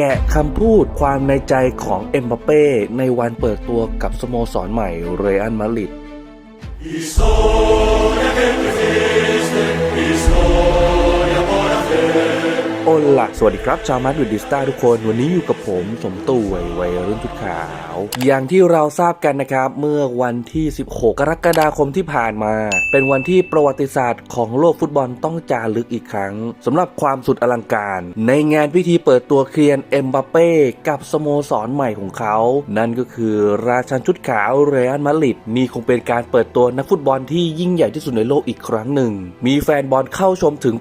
แกะคำพูดความในใจของเอ็มบัปเป้ในวันเปิดตัวกับสโมสรใหม่เรอัลมาดริด โอล่ะสวัสดีครับ ชาวมาดริดดิสตาทุกคน วันนี้อยู่กับผม สมตู่วัยวัยรุ่นชุดขาว อย่างที่เราทราบกันนะครับ เมื่อวันที่ 16 กรกฎาคมที่ผ่านมา เป็นวันที่ประวัติศาสตร์ของโลกฟุตบอลต้องจารึกอีกครั้งสำหรับความสุดอลังการ ในงานพิธีเปิดตัวเคลียนเอ็มบัปเป้กับสโมสรใหม่ของเขา นั่นก็คือราชันชุดขาวเรอัลมาดริดนี่คงเป็นการเปิดตัวนักฟุตบอลที่ยิ่งใหญ่ที่สุดในโลกอีกครั้งหนึ่งมีแฟนบอลเข้าชมถึง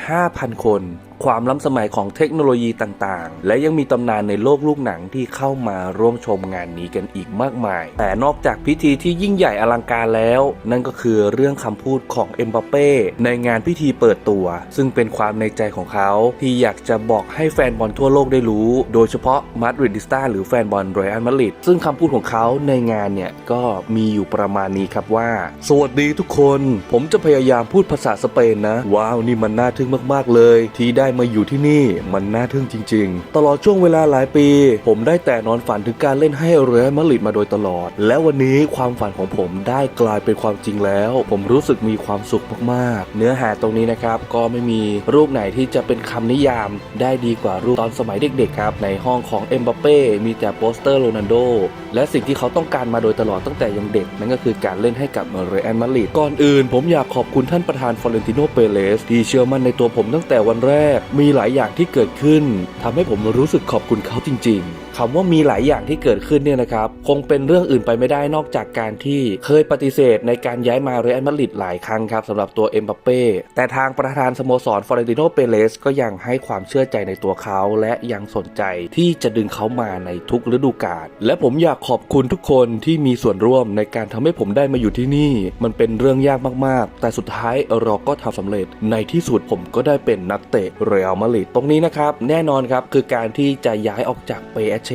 85,000 คน ความล้ำสมัยของเทคโนโลยีต่างๆ และยังมีตำนานในโลกลูกหนังที่เข้ามาร่วมชมงานนี้กันอีกมากมาย แต่นอกจากพิธีที่ยิ่งใหญ่อลังการแล้ว นั่นก็คือเรื่องคำพูดของเอ็มบัปเป้ในงานพิธีเปิดตัว ซึ่งเป็นความในใจของเขาที่อยากจะบอกให้แฟนบอลทั่วโลกได้รู้ โดยเฉพาะมาดริดิสตาหรือแฟนบอลเรอัลมาดริดซึ่งคำพูดของเขาในงานเนี่ยก็มีอยู่ประมาณนี้ครับว่า สวัสดีทุกคน ผมจะพยายามพูดภาษาสเปนนะ ว้าวนี่มันน่าทึ่งมากๆเลย ที่ได้มาอยู่ที่นี่มันน่าทึ่งจริง ๆ ตลอดช่วงเวลาหลายปี ผมได้แต่นอนฝันถึงการเล่นให้เรอัลมาดริดมาโดยตลอด และวันนี้ความฝันของผมได้กลายเป็นความจริงแล้ว ผมรู้สึกมีความสุขมากๆ เนื้อหาตรงนี้นะครับก็ไม่มีรูปไหนที่จะเป็นคำนิยามได้ดีกว่ารูปตอนสมัยเด็กๆครับในห้องของเอ็มบัปเป้มีแต่โปสเตอร์โรนัลโดและสิ่งที่เขาต้องการมาโดยตลอดตั้งแต่ยังเด็ก นั่นก็คือการเล่นให้กับเรอัลมาดริดก่อนอื่น ผมอยากขอบคุณท่านประธานฟลอเรนติโนเปเรสที่เชื่อมั่นในตัวผมตั้งแต่วันแรกมีหลายอย่างที่เกิดขึ้นทำให้ผมรู้สึกขอบคุณเขาจริง ๆคำว่ามีหลายอย่างที่เกิดขึ้นเนี่ยนะครับ คงเป็นเรื่องอื่นไปไม่ได้นอกจากการที่เคยปฏิเสธในการย้ายมาเรอัลมาดริดหลายครั้งครับสำหรับตัวเอ็มบัปเป้แต่ทางประธานสโมสรฟลอเรนติโนเปเรสก็ยังให้ความเชื่อใจในตัวเขาและยังสนใจที่จะดึงเขามาในทุกฤดูกาลและผมอยากขอบคุณทุกคนที่มีส่วนร่วมในการทำให้ผมได้มาอยู่ที่นี่ มันเป็นเรื่องยากมากๆ แต่สุดท้ายเราก็ทำสำเร็จในที่สุดผมก็ได้เป็นนักเตะเรอัลมาดริดตรงนี้นะครับ แน่นอนครับ คือการที่จะย้ายออกจากเปเช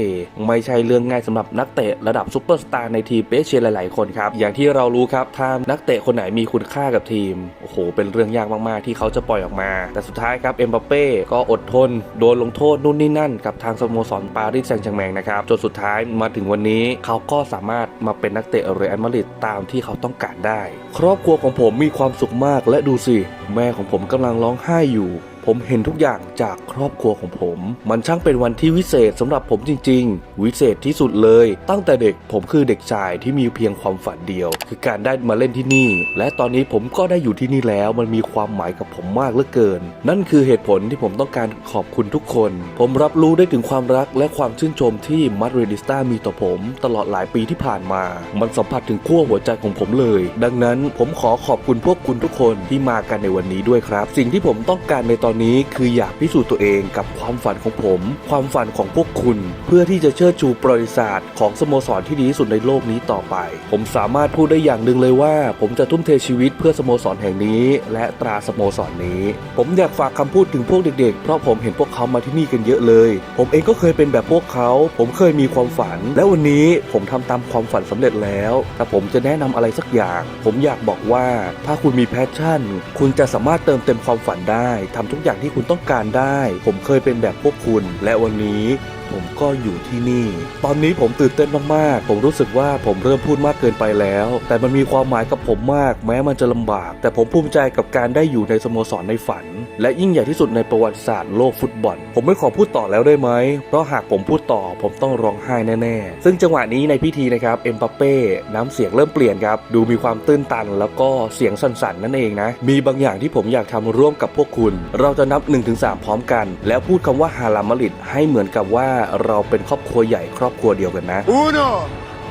ไม่ใช่เรื่องง่ายสำหรับนักเตะระดับซูเปอร์สตาร์ในทีมเปเชหลาย ๆ คนครับ อย่างที่เรารู้ครับถ้านักเตะคนไหนมีคุณค่ากับทีมโอ้โห เป็นเรื่องยากมาก ๆ ที่เขาจะปล่อยออกมา แต่สุดท้ายครับเอ็มบัปเป้ก็อดทน โดนลงโทษนู่นนี่นั่น กับทางสโมสรปารีสแซงต์แชร์แมงนะครับจนสุดท้ายมาถึงวันนี้เขาก็สามารถมาเป็นนักเตะเรอัลมาดริดตามที่เขาต้องการได้ ครอบครัวของผมมีความสุขมากและดูสิ แม่ของผมกำลังร้องไห้อยู่ ผมเห็นทุกอย่างจากครอบครัวของผม มันช่างเป็นวันที่วิเศษสำหรับผมจริง ๆ วิเศษที่สุดเลย ตั้งแต่เด็กผมคือเด็กชายที่มีเพียงความฝันเดียว คือการได้มาเล่นที่นี่ และตอนนี้ผมก็ได้อยู่ที่นี่แล้ว มันมีความหมายกับผมมากเหลือเกิน นั่นคือเหตุผลที่ผมต้องการขอบคุณทุกคน ผมรับรู้ได้ถึงความรักและความชื่นชมที่มาดริดิสตามีต่อผม ตลอดหลายปีที่ผ่านมา มันสัมผัสถึงขั้วหัวใจของผมเลย ดังนั้นผมขอขอบคุณพวกคุณทุกคนที่มากันในวันนี้ด้วยครับ สิ่งที่ผมต้องการในตอนนี้คืออยากพิสูจน์ตัวเองกับความฝันของผม ความฝันของพวกคุณ เพื่อที่จะเชิดชูประวัติศาสตร์ของสโมสรที่ดีที่สุดในโลกนี้ต่อไป ผมสามารถพูดได้อย่างหนึ่งเลยว่า ผมจะทุ่มเทชีวิตเพื่อสโมสรแห่งนี้ และตราสโมสรนี้ ผมอยากฝากคำพูดถึงพวกเด็กๆ เพราะผมเห็นพวกเขามาที่นี่กันเยอะเลย ผมเองก็เคยเป็นแบบพวกเขา ผมเคยมีความฝัน และวันนี้ผมทำตามความฝันสำเร็จแล้วถ้าผมจะแนะนำอะไรสักอย่าง ผมอยากบอกว่าถ้าคุณมีแพชชั่น คุณจะสามารถเติมเต็มความฝันได้ทำทุกอย่างที่คุณต้องการได้ ผมเคยเป็นแบบพวกคุณ และวันนี้ ผมก็อยู่ที่นี่ ตอนนี้ผมตื่นเต้นมากๆ ผมรู้สึกว่าผมเริ่มพูดมากเกินไปแล้ว แต่มันมีความหมายกับผมมาก แม้มันจะลำบาก แต่ผมภูมิใจกับการได้อยู่ในสโมสรในฝัน และยิ่งใหญ่ที่สุดในประวัติศาสตร์โลกฟุตบอล ผมไม่ขอพูดต่อแล้วได้ไหม เพราะหากผมพูดต่อผมต้องร้องไห้แน่ๆ ซึ่งจังหวะนี้ในพิธีนะครับเอ็มบัปเป้น้ำเสียงเริ่มเปลี่ยนครับ ดูมีความตื้นตัน แล้วก็เสียงสั่นๆนั่นเองนะ มีบางอย่างที่ผมอยากทำร่วมกับพวกคุณ เราจะนับ 1-3 พร้อมกัน แล้วพูดคำว่าฮาลามาริดให้เหมือนกับว่าเราเป็นครอบครัวใหญ่ครอบครัวเดียวกันนะ Uno,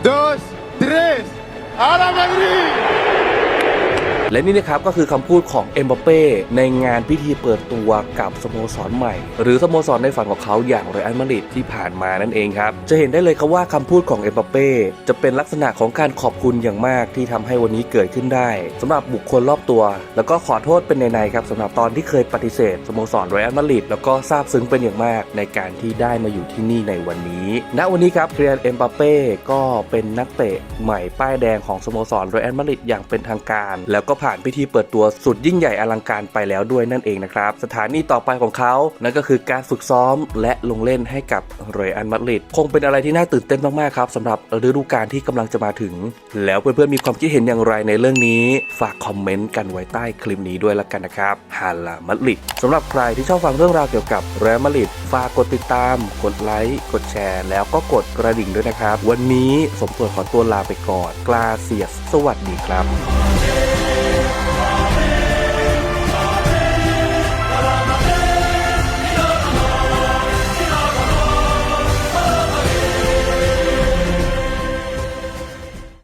dos, tres. ¡A la Madrid! และนี่นะครับก็คือคำพูดของเอ็มบัปเป้ในงานพิธีเปิดตัวกับสโมสรใหม่ หรือสโมสรในฝันของเขาอย่างเรอัลมาดริดที่ผ่านมานั่นเองครับ จะเห็นได้เลยครับว่าคำพูดของเอ็มบัปเป้จะเป็นลักษณะของการขอบคุณอย่างมากที่ทำให้วันนี้เกิดขึ้นได้ สำหรับบุคคลรอบตัว แล้วก็ขอโทษเป็นในๆครับสำหรับตอนที่เคยปฏิเสธสโมสรเรอัลมาดริดแล้วก็ซาบซึ้งเป็นอย่างมากในการที่ได้มาอยู่ที่นี่ในวันนี้ณวันนี้ครับเคียนเอ็มบัปเป้ก็เป็นนักเตะใหม่ป้ายแดงของสโมสรเรอัลมาดริดอย่างเป็นทางการ แล้วก็ผ่านพิธีเปิดตัวสุดยิ่งใหญ่อลังการไปแล้วด้วยนั่นเองนะครับ สถานีต่อไปของเขานั่นก็คือการฝึกซ้อมและลงเล่นให้กับเรอัลมาดริดคงเป็นอะไรที่น่าตื่นเต้นมากๆครับสำหรับฤดูกาลที่กำลังจะมาถึง แล้วเพื่อนๆมีความคิดเห็นอย่างไรในเรื่องนี้ ฝากคอมเมนต์กันไว้ใต้คลิปนี้ด้วยละกันนะครับฮาลามาดริดสำหรับใครที่ชอบฟังเรื่องราวเกี่ยวกับเรอัลมาดริดฝากกดติดตาม กดไลค์กดแชร์ แล้วก็กดกระดิ่งด้วยนะครับ วันนี้สมตัวขอตัวลาไปก่อนกลาเซียส สวัสดีครับ